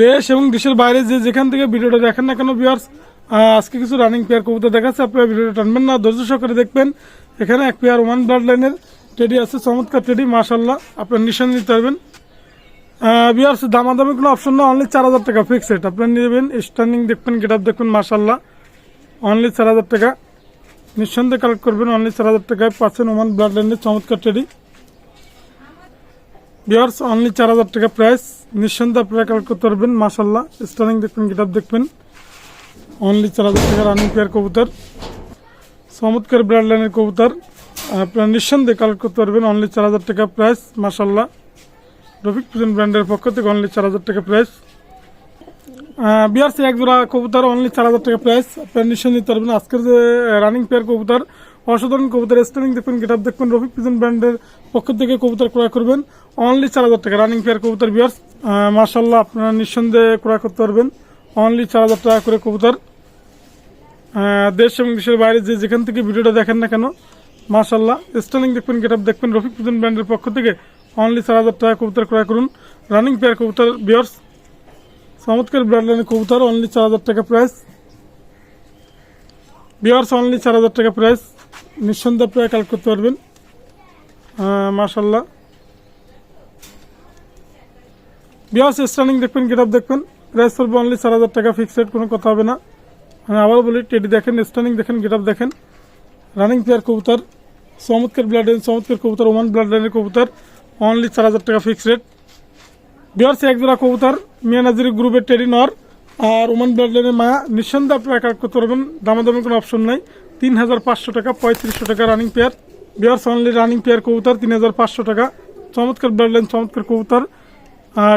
দেশ এবং দেশের বাইরে যে যেখান থেকে ভিডিওটা দেখেন না কেন বিয়ার্স আজকে কিছু রানিং পেয়ার কবুতর দেখাচ্ছে, আপনারা ভিডিওটা টানবেন না, ধৈর্য সহকারে দেখবেন। এখানে এক পেয়ার ওয়ান ব্লাড লাইনের টেডি আছে, চমৎকার টেডি মাশাল্লাহ আপনার নিশান নিতে পারবেন। বিয়ার্স দামাদামি কোনো অপশন না অনলি চার হাজার টাকা ফিক্সড আপনার নেবেন স্ট্যান্ডিং দেখবেন গেট আপ দেখবেন মাশাল্লাহ অনলি চার হাজার টাকা। নিঃসন্দেহে কালেক্ট করবেন অনলি চার হাজার টাকায় পাচ্ছেন ওমান ব্লাড লাইনের চমৎকার টেডি বিয়ার্স অনলি চার হাজার টাকা প্রাইস নিঃসন্দেহে আপনারা কালেক্ট করতে পারবেন মাশাল্লাহ স্টার্নিং দেখবেন গেট দেখবেন। অনলি চার হাজার টাকা রানিং পেয়ার কবুতর। চমৎকার ব্রাড লাইনের কবুতর। আপনারা নিঃসন্দেহে কালেক্ট করতে পারবেন অনলি চার হাজার টাকা প্রাইস মাশাল্লাহ রফিক প্রেজেন ব্র্যান্ডের পক্ষ থেকে অনলি চার হাজার টাকা প্রাইস বিয়ার্স এক জোড়া কবুতর অনলি চার হাজার টাকা প্রাইস আপনারা নিঃসন্দেহে পারবেন। আজকের যে রানিং পেয়ার কবুতর অসাধারণ কবুতর স্টার্নিং দেখবেন গেট আপ দেখবেন রফিক প্রেজেন ব্র্যান্ডের পক্ষ থেকে কবুতর ক্রয় করবেন। অনলি চার হাজার টাকা রানিং পেয়ার কবুতর বিয়ার্স মার্শাল্লাহ আপনারা নিঃসন্দেহে ক্রয় করতে পারবেন। অনলি চার হাজার টাকা করে কবুতর। দেশ এবং দেশের বাইরে যে যেখান থেকে ভিডিওটা দেখেন না কেন মার্শাল্লাহ স্টার্নিং দেখবেন গেট আপ দেখবেন রফিক প্রেজেন্ট ব্র্যান্ডের পক্ষ থেকে অনলি চার হাজার টাকা কবুতর ক্রয় করুন। রানিং পেয়ার কবুতর বিয়ার্স চমৎকার ব্র্যান্ড ব্র্যান্ডের কবুতর অনলি চার হাজার টাকা প্রাইস বিয়ার্স অনলি চার হাজার টাকা প্রাইস নিঃসন্দেহে প্রায় কালেক্ট করতে পারবেন। মার্শাল্লাহ বিয়ার্স স্টার্নিং দেখবেন, গেট দেখবেন। প্রাইস পড়বে অনলি চার হাজার টাকা ফিক্সড কোনো কথা হবে না। আমি আবারও বলি টেডি দেখেন স্টার্নিং দেখেন, গেট দেখেন। রানিং প্লেয়ার কবুতর, চমৎকার ব্লাড লাইন চমৎকার কবুতর ওমান ব্লাড লাইনের কবুতর অনলি চার হাজার টাকা ফিক্সড রেট বিহার এক জোড়া কবুতর, মিয়া নাজির গ্রুপের টেডি নর, আর ওমান ব্লাড লাইনের মায়া নিঃসন্দেহে আপনারা কাট করতে পারবেন, দামাদামি কোনো অপশন নাই। তিন হাজার পাঁচশো টাকা, পঁয়ত্রিশশো টাকা running pair bears only running pair কবুতর তিন হাজার পাঁচশো টাকা। চমৎকার ব্লাড লাইন চমৎকার কবুতর।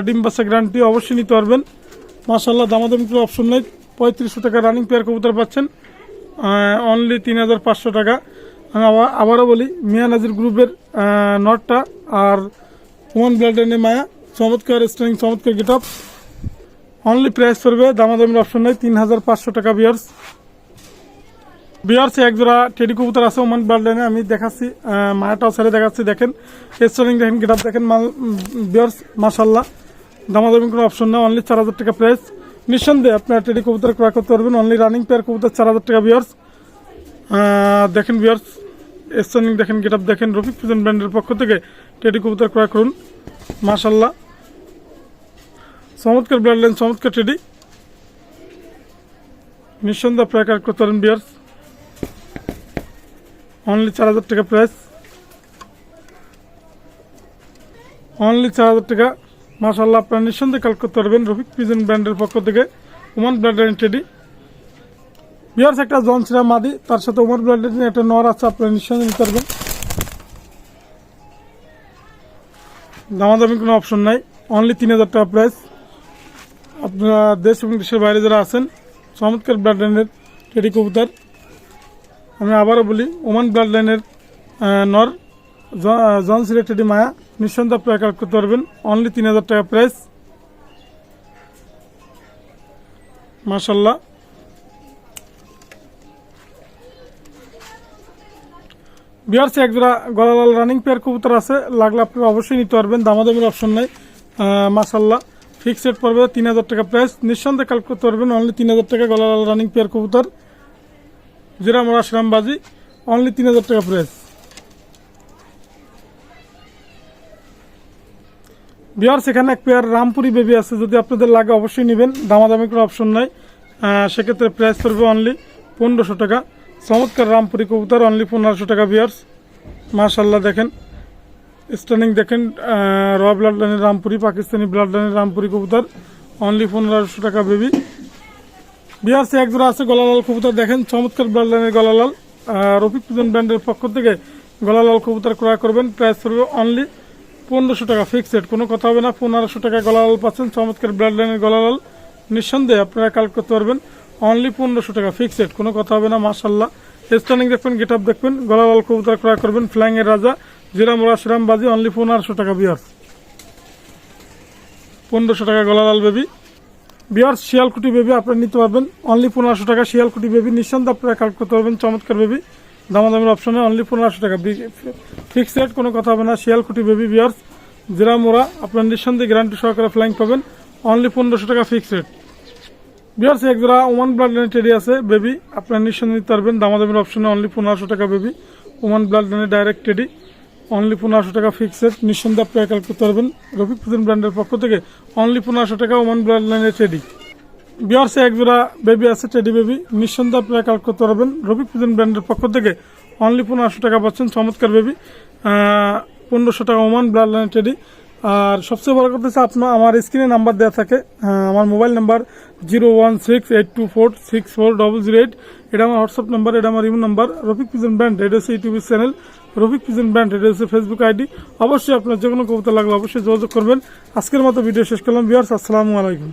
ডিম বাচ্চা গ্যারান্টি অবশ্যই নিতে পারবেন। মাসাল্লাহ দামাদামি কোনো অপশন নেই। পঁয়ত্রিশশো টাকা রানিং পেয়ার কবুতর পাচ্ছেন। অনলি তিন হাজার পাঁচশো টাকা। আমি আবার আবারও বলি, মিয়া নাজির গ্রুপের নটটা আর ওমান ব্লাডেনের মায়া। চমৎকার স্ট্রিং চমৎকার গেট অনলি প্রাইস পড়বে দামাদামির অপশন নেই। তিন হাজার পাঁচশো টাকা বিয়ার্স বিয়ার্সে এক জোড়া টেডি কবুতর আছে ওমান ব্লাডেনে আমি দেখাচ্ছি মায়াটাও ছেড়ে দেখাচ্ছি, দেখেন। স্ট্রিং দেখেন গেট দেখেন, মাল বিয়ার্স মাসাল্লাহ দামাদামি কোনো অপশন নেই অনলি চার হাজার টাকা প্রাইস নিঃসন্দেহে আপনার টেডি কবুতর ক্রয় করতে পারবেন অনলি রানিং পেয়ার কবুতর, চার হাজার টাকা বিয়ার্স। দেখেন বিয়ার্স স্টার্নিং দেখেন গেট দেখেন রফিক প্রেজেন্ট ব্র্যান্ডের পক্ষ থেকে টেডি কবুতর ক্রয় করুন মাশাল্লাহ চমৎকার ব্লাড লাইন চমৎকার টেডি। নিঃসন্দেহে কাজ করতে পারেন বিয়ার্স। অনলি চার হাজার টাকা প্রাইস অনলি চার হাজার টাকা। মাশাল্লাহ আপনারা নিঃসন্দেহে কাল করতে পারবেন রফিক প্রেজেন্ট ব্র্যান্ডের পক্ষ থেকে। ওমান লাইন টেডি বিয়ার্স একটা জনসিরা মাদি, তার সাথে ওমর ব্লাডের একটা নর আছে, আপনারা নিঃসন্দেহে নিতে পারবেন। দামাদামি কোনো অপশন নাই। অনলি তিন হাজার টাকা প্রাইস আপনারা দেশ এবং দেশের বাইরে যারা আছেন, চমৎকার লাইনের টেডি কবুতর। আমি আবারও বলি, ওমান ব্লাড লাইনের নর জনসিরা টেডি মায়া নিঃসন্দেহে আপনারা কালেক্ট করতে পারবেন। অনলি তিন হাজার টাকা প্রাইস মাশাল্লাহ বিহারসে এক জোড়া গলালাল রানিং পেয়ার কবুতর আছে, লাগলে আপনারা অবশ্যই নিতে পারবেন, দামাদামির অপশন নাই। মাসাল্লাহ ফিক্সড পড়বে তিন হাজার টাকা প্রাইস নিঃসন্দেহে কালেক্ট করতে পারবেন অনলি তিন হাজার টাকা গলালাল রানিং পেয়ার কবুতর। জিরাম রাশরাম বাজি অনলি তিন হাজার টাকা প্রাইস বিহার সেখানে এক পেয়ার রামপুরি বেবি আছে, যদি আপনাদের লাগে অবশ্যই নেবেন, দামাদামি কোনো অপশন নাই। সেক্ষেত্রে প্রাইস পড়বে অনলি পনেরোশো টাকা। চমৎকার রামপুরি কবুতর অনলি পনেরোশো টাকা বিয়ার্স মাশাল্লাহ দেখেন স্টার্নিং দেখেন র ব্লাড লাইনের রামপুরি, পাকিস্তানি ব্লাড লাইনের রামপুরি কবুতর অনলি পনেরোশো টাকা বেবি বিহার এক জোড়া আছে, গলালাল কবুতর। দেখেন, চমৎকার লাইনের গলালাল। রফিক পুজন ব্র্যান্ডের পক্ষ থেকে গলালাল কবুতর ক্রয় করবেন। প্রাইস পড়বে অনলি পনেরোশো টাকা ফিক্সড কোনো কথা হবে না, পনেরোশো টাকা গলালাল পাচ্ছেন। চমৎকার লাইনের গলালাল। নিঃসন্দেহে আপনারা কালেক্ট করতে পারবেন। অনলি পনেরোশো টাকা ফিক্সড কোনো কথা হবে না মাশাল্লাহ স্টার্নিং দেখবেন গেট আপ দেখবেন। গলালাল কবুতর ক্রয় করবেন। ফ্ল্যাং এর রাজা, জিরাম ওরা শ্রাম বাজি অনলি পনেরোশো টাকা বিয়ার পনেরোশো টাকা গলালাল বেবি বিয়ার শিয়ালকুটি বেবি আপনারা নিতে পারবেন। অনলি পনেরোশো টাকা, শিয়ালকুটি বেবি নিঃসন্দেহে আপনারা কালেক্ট করতে পারবেন। চমৎকার বেবি। দামাদামের অপশনে অনলি পনেরোশো টাকা। ফিক্স রেট কোনো কথা হবে না। শিয়ালকুটি বেবি বিয়ার্স, জিরা মোড়া, আপনার নিঃসন্দেহে গ্যারান্টি সহকারে ফ্লাইং পাবেন। অনলি পনেরোশো টাকা ফিক্স রেট বিয়ার্স, এক জোড়া ওমান ব্লাড লাইনের টেডি আছে, বেবি। আপনার নিঃসন্দেহে নিতে পারবেন। দামাদামের অপশনে অনলি পনেরোশো টাকা বেবি। ওমান ব্লাড লাইনের ডাইরেক্ট টেডি অনলি পনেরোশো টাকা ফিক্স রেট নিঃসন্দেহে আপনি কালেক্ট করতে পারবেন। রফিক ফুজেন ব্র্যান্ডের পক্ষ থেকে অনলি পনেরোশো টাকা ওমান ব্লাড লাইনের টেডি বিহারসে এক জোড়া বেবি আছে টেডি বেবি নিঃসন্দেহে আপনারা কালেক্ট করতে পারবেন। রফিক ফুজেন ব্র্যান্ডের পক্ষ থেকে অনলি পনেরোশো টাকা পাচ্ছেন, চমৎকার বেবি পনেরোশো টাকা ওমান ব্লাড লাইনের টেডি আর সবচেয়ে বড় কথা হচ্ছে, আপনার আমার স্ক্রিনে নাম্বার দেওয়া থাকে। আমার mobile number zero one six eight two four six four double zero eight এটা আমার হোয়াটসঅ্যাপ নাম্বার এটা আমার imo number Rafiq pigeon brand, এটা হচ্ছে YouTube channel Rafiq pigeon brand, এটা হচ্ছে ফেসবুক আইডি। অবশ্যই আপনার যে কোনো কবিতা লাগলে অবশ্যই যোগাযোগ করবেন। আজকের মতো ভিডিও শেষ করলাম। বিয়ার্স আসসালামু আলাইকুম।